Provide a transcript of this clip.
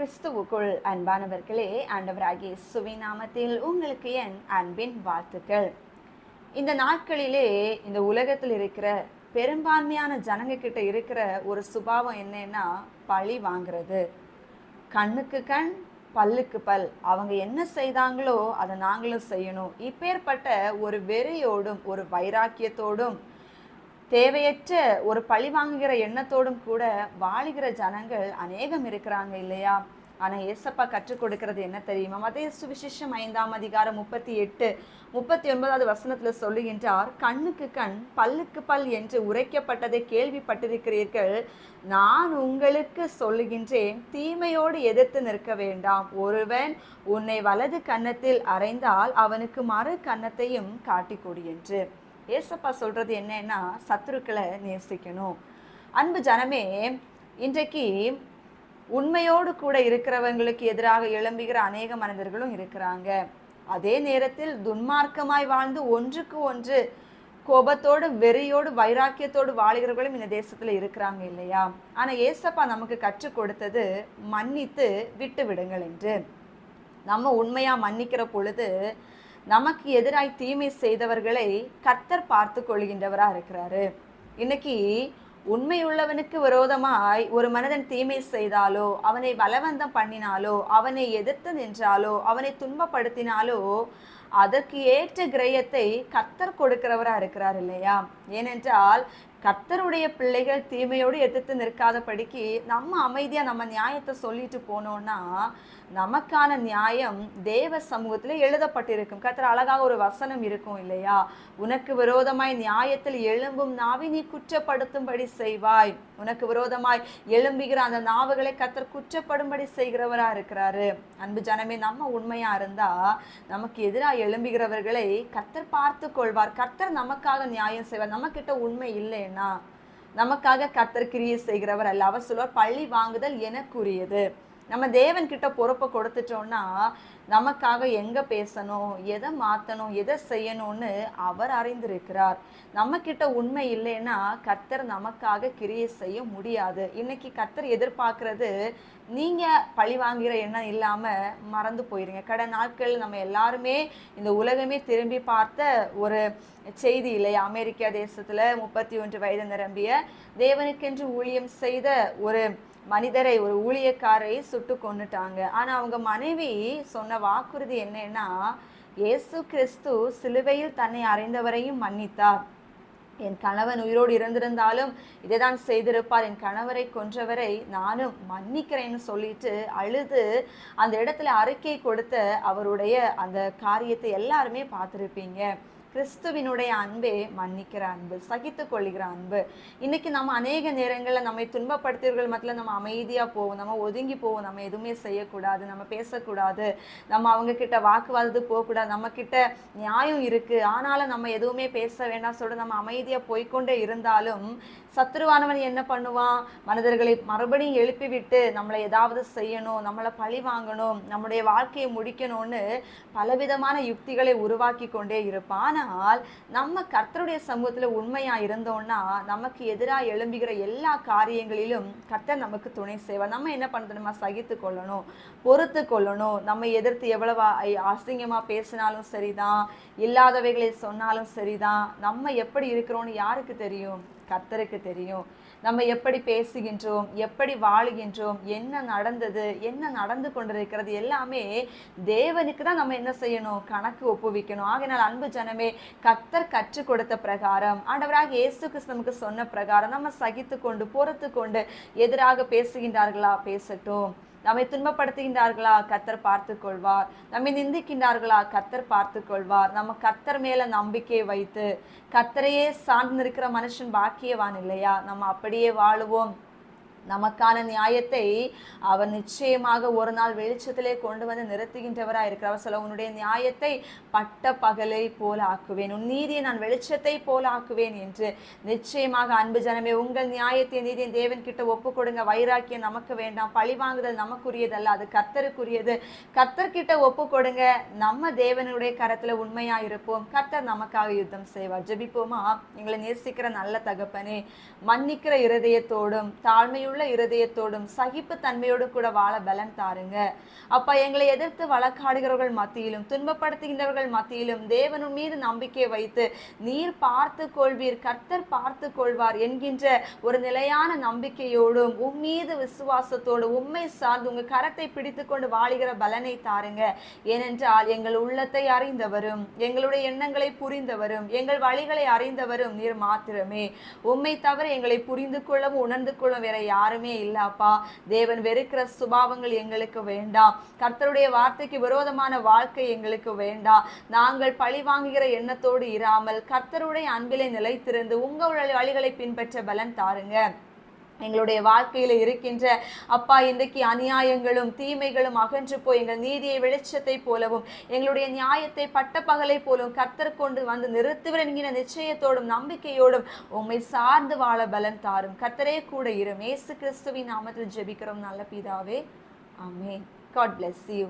கிறிஸ்துவுக்குள் அன்பானவர்களே ஆண்டவராகிய சுவிநாமத்தில் உங்களுக்கு என் அன்பின் வாழ்த்துக்கள். இந்த நாட்களிலே இந்த உலகத்தில் இருக்கிற பெரும்பான்மையான ஜனங்க கிட்ட இருக்கிற ஒரு சுபாவம் என்னன்னா பழி வாங்குறது. கண்ணுக்கு கண் பல்லுக்கு பல். அவங்க என்ன செய்தாங்களோ அதை நாங்களும் செய்யணும். இப்பேற்பட்ட ஒரு வெறியோடும் ஒரு வைராக்கியத்தோடும் தேவையற்ற ஒரு பழி வாங்குகிற எண்ணத்தோடும் கூட வாழுகிற ஜனங்கள் அநேகம் இருக்கிறாங்க இல்லையா? ஆனால் ஏசப்பா கற்றுக் கொடுக்கறது என்ன தெரியுமா? மதய சுவிசேஷம் ஐந்தாம் அதிகாரம் முப்பத்தி எட்டு முப்பத்தி ஒன்பதாவது வசனத்தில் சொல்லுகின்றார் கண்ணுக்கு கண் பல்லுக்கு பல் என்று உரைக்கப்பட்டதை கேள்விப்பட்டிருக்கிறீர்கள். நான் உங்களுக்கு சொல்லுகின்றேன் தீமையோடு எதிர்த்து நிற்க வேண்டாம். ஒருவன் உன்னை வலது கன்னத்தில் அறைந்தால் அவனுக்கு மறு கன்னத்தையும் காட்டிக்கொடு என்று. ஏசப்பா சொல்கிறது என்னன்னா சத்துருக்களை நேசிக்கணும். அன்பு ஜனமே இன்றைக்கு உண்மையோடு கூட இருக்கிறவங்களுக்கு எதிராக எழும்புகிற அநேக மனிதர்களும் இருக்கிறாங்க. அதே நேரத்தில் துன்மார்க்கமாய் வாழ்ந்து ஒன்றுக்கு ஒன்று கோபத்தோடு வெறியோடு வைராக்கியத்தோடு வாழ்கிறவர்களும் இந்த தேசத்தில் இருக்கிறாங்க இல்லையா? ஆனால் ஏசப்பா நமக்கு கற்றுக் கொடுத்தது மன்னித்து விட்டு விடுங்கள் என்று. நம்ம உண்மையாக மன்னிக்கிற பொழுது நமக்கு எதிராய் தீமை செய்தவர்களை கர்த்தர் பார்த்து கொள்கின்றவராக இருக்கிறாரு. இன்னைக்கு உண்மையுள்ளவனுக்கு விரோதமாய் ஒரு மனிதன் தீமை செய்தாலோ அவனை பலவந்தம் பண்ணினாலோ அவனை எதிர்த்து நின்றாலோ அவனை துன்பப்படுத்தினாலோ அதற்கு ஏற்ற கிரயத்தை கத்தர் கொடுக்கிறவராக இருக்கிறார் இல்லையா? ஏனென்றால் கர்த்தருடைய பிள்ளைகள் தீமையோடு எதிர்த்து நிற்காதபடிக்கு நம்ம அமைதியாக நம்ம நியாயத்தை சொல்லிட்டு போனோம்னா நமக்கான நியாயம் தேவ சமூகத்தில் எழுதப்பட்டிருக்கும். கத்தர் அழகாக ஒரு வசனம் இருக்கும் இல்லையா? உனக்கு விரோதமாய் நியாயத்தில் எழும்பும் நாவி நீ குற்றப்படுத்தும்படி செய்வாய். உனக்கு விரோதமாய் எழும்புகிற அந்த நாவுகளை கத்தர் குற்றப்படும்படி செய்கிறவராக இருக்கிறாரு. அன்பு ஜனமே நம்ம உண்மையாக இருந்தால் நமக்கு எதிராக எழும்புகிறவர்களை கத்தர் பார்த்து கொள்வார். கர்த்தர் நமக்காக நியாயம் செய்வார். நம்மக்கிட்ட உண்மை இல்லை இல்லைன்னா நமக்காக கத்தர் கிரியை செய்கிறவர் அல்ல. அவர் சொல்வார் பள்ளி வாங்குதல் எனக்குரியது. நம்ம தேவன் கிட்ட பொறுப்பை கொடுத்துட்டோம்னா நமக்காக எங்க பேசணும் எதை மாத்தணும் எதை செய்யணும்னு அவர் அறிந்திருக்கிறார். நம்ம கிட்ட உண்மை இல்லைன்னா கர்த்தர் நமக்காக கிரியை செய்ய முடியாது. இன்னைக்கு கர்த்தர் எதிர்பார்க்கறது நீங்க பழி வாங்குகிற எண்ணம் இல்லாம மறந்து போயிருங்க. கடை நாட்கள் நம்ம எல்லாருமே இந்த உலகமே திரும்பி பார்த்த ஒரு செய்தி இல்லை அமெரிக்கா தேசத்துல முப்பத்தி ஒன்று வயது நிரம்பிய தேவனுக்கென்று ஊழியம் செய்த ஒரு மனிதரை ஒரு ஊழியக்காரை சுட்டு கொன்னுட்டாங்க. ஆனா அவங்க மனைவி சொன்ன வாக்குறுதி என்னன்னா இயேசு கிறிஸ்து சிலுவையில் தன்னை அறிந்தவரையும் மன்னித்தார். என் கணவன் உயிரோடு இருந்திருந்தாலும் இதைதான் செய்திருப்பார். என் கணவரை கொன்றவரை நானும் மன்னிக்கிறேன்னு சொல்லிட்டு அழுது அந்த இடத்துல அறிக்கை கொடுத்த அவருடைய அந்த காரியத்தை எல்லாருமே பார்த்துருப்பீங்க. கிறிஸ்துவினுடைய அன்பே மன்னிக்கிற அன்பு சகித்து கொள்கிற அன்பு. இன்னைக்கு நம்ம அநேக நேரங்களில் நம்மை துன்பப்படுத்தியவர்கள் மத்தியில் நம்ம அமைதியாக போவோம். நம்ம ஒதுங்கி போவோம். நம்ம எதுவுமே செய்யக்கூடாது. நம்ம பேசக்கூடாது. நம்ம அவங்க கிட்ட வாக்குவாதத்து போகக்கூடாது. நம்ம கிட்ட நியாயம் இருக்கு. ஆனாலும் நம்ம எதுவுமே பேச வேண்டாம் சொல்லிட்டு நம்ம அமைதியாக போய்க்கொண்டே இருந்தாலும் சத்ருவானவன் என்ன பண்ணுவான்? மனிதர்களை மறுபடியும் எழுப்பி விட்டு நம்மளை ஏதாவது செய்யணும் நம்மளை பழி வாங்கணும் நம்முடைய வாழ்க்கையை முடிக்கணும்னு பலவிதமான யுக்திகளை உருவாக்கி கொண்டே இருப்பான் ஆனால் நம்ம கர்த்தருடைய சமூகத்தில் உண்மையாக இருந்தோம்னா நமக்கு எதிராக எழும்புகிற எல்லா காரியங்களிலும் கர்த்தர் நமக்கு துணை செய்வார். நம்ம என்ன பண்ணணுமா சகித்து கொள்ளணும் பொறுத்து கொள்ளணும். நம்ம எதிர்த்து எவ்வளவு அசிங்கமாக பேசினாலும் சரிதான் இல்லாதவைகளை சொன்னாலும் சரிதான். நம்ம எப்படி இருக்கிறோம்னு யாருக்கு தெரியும்? கர்த்தருக்கு தெரியும். நம்ம எப்படி பேசுகின்றோம் எப்படி வாழுகின்றோம் என்ன நடந்தது என்ன நடந்து கொண்டிருக்கிறது எல்லாமே தேவனுக்கு தான் நம்ம என்ன செய்யணும்? கணக்கு ஒப்புவிக்கணும். ஆகினால் அன்பு ஜனமே கத்தர் கற்றுக் கொடுத்த பிரகாரம் ஆண்டவராக இயேசு கிறிஸ்து சொன்ன பிரகாரம் நம்ம சகித்து கொண்டு பொறுத்து கொண்டு எதிராக பேசுகின்றார்களா? பேசட்டும். நம்மை துன்பப்படுத்துகின்றார்களா? கத்தர் பார்த்து கொள்வார் நம்மை நிந்திக்கின்றார்களா? கத்தர் பார்த்து கொள்வார் நம்ம கத்தர் மேல நம்பிக்கை வைத்து கத்தரையே சார்ந்து இருக்கிற மனுஷன் பாக்கியவான் இல்லையா? நம்ம அப்படியே வாழுவோம். நமக்கான நியாயத்தை அவர் நிச்சயமாக ஒரு நாள் வெளிச்சத்திலே கொண்டு வந்து நிறுத்துகின்றவராக இருக்கிறவர் சொல்ல உன்னுடைய நியாயத்தை பட்ட பகலை போல ஆக்குவேன். உன் நீதியை நான் வெளிச்சத்தை போல ஆக்குவேன் என்று. நிச்சயமாக அன்பு ஜனமே உங்கள் நியாயத்தை நீதியின் தேவன் கிட்ட ஒப்பு கொடுங்க. வைராக்கியம் நமக்கு வேண்டாம். பழி வாங்குதல் நமக்குரியதல்ல. அது கர்த்தருக்குரியது. கத்தர்கிட்ட ஒப்பு கொடுங்க. நம்ம தேவனுடைய கரத்துல உண்மையா இருப்போம். கர்த்தர் நமக்காக யுத்தம் செய்வார். ஜெபிப்போமா? எங்களை நேசிக்கிற நல்ல தகப்பனே மன்னிக்கிற இருதயத்தோடும் தாழ்மையுள்ள உள்ள இருதயத்தோடும் சகிப்பு தன்மையோடு கூட வாழ பலன் தாருங்க. அப்பா எங்களை எதிர்த்து வழக்காடுகிறவர்கள் மத்தியிலும் துன்பப்படுத்துகின்றவர்கள் மத்தியிலும் தேவனும் மீது நம்பிக்கை வைத்து நீர் பார்த்து கொள்வீர் கர்த்தர் பார்த்து கொள்வார் என்கின்ற ஒரு நிலையான நம்பிக்கையோடும் உம்மீது விசுவாசத்தோடு உண்மை சார்ந்து உங்க கரத்தை பிடித்து கொண்டு வாழுகிற பலனை தாருங்க. ஏனென்றால் எங்கள் உள்ளத்தை அறிந்தவரும் எங்களுடைய எண்ணங்களை புரிந்தவரும் எங்கள் வழிகளை அறிந்தவரும் நீர் மாத்திரமே. உண்மை தவிர எங்களை புரிந்து கொள்ளவும் உணர்ந்து கொள்ளவும் வேற யார் யாருமே இல்லப்பா தேவன் வெறுக்கிற சுபாவங்கள் எங்களுக்கு வேண்டாம் கர்த்தருடைய வார்த்தைக்கு விரோதமான வாழ்க்கை எங்களுக்கு வேண்டாம் நாங்கள் பழி வாங்குகிற எண்ணத்தோடு இராமல் கர்த்தருடைய அன்பிலே நிலைத்திருந்து உங்கள் வழிகளை பின்பற்ற பலன் தாருங்க. எங்களுடைய வாழ்க்கையில இருக்கின்ற அப்பா இன்றைக்கு அநியாயங்களும் தீமைகளும் அகன்று போய் எங்கள் நீதியை வெளிச்சத்தை போலவும் எங்களுடைய நியாயத்தை பட்டப்பகலை போலவும் கர்த்தர் கொண்டு வந்து நிறுத்துவர் என்கிற நிச்சயத்தோடும் நம்பிக்கையோடும் உம்மை சார்ந்து வாழ பலன் தாரும். கர்த்தரே கூட இரும். ஏசு கிறிஸ்துவின் நாமத்தில் ஜெபிக்கிறோம். நல்ல பிதாவே. ஆமே காட் பிளஸ் யூ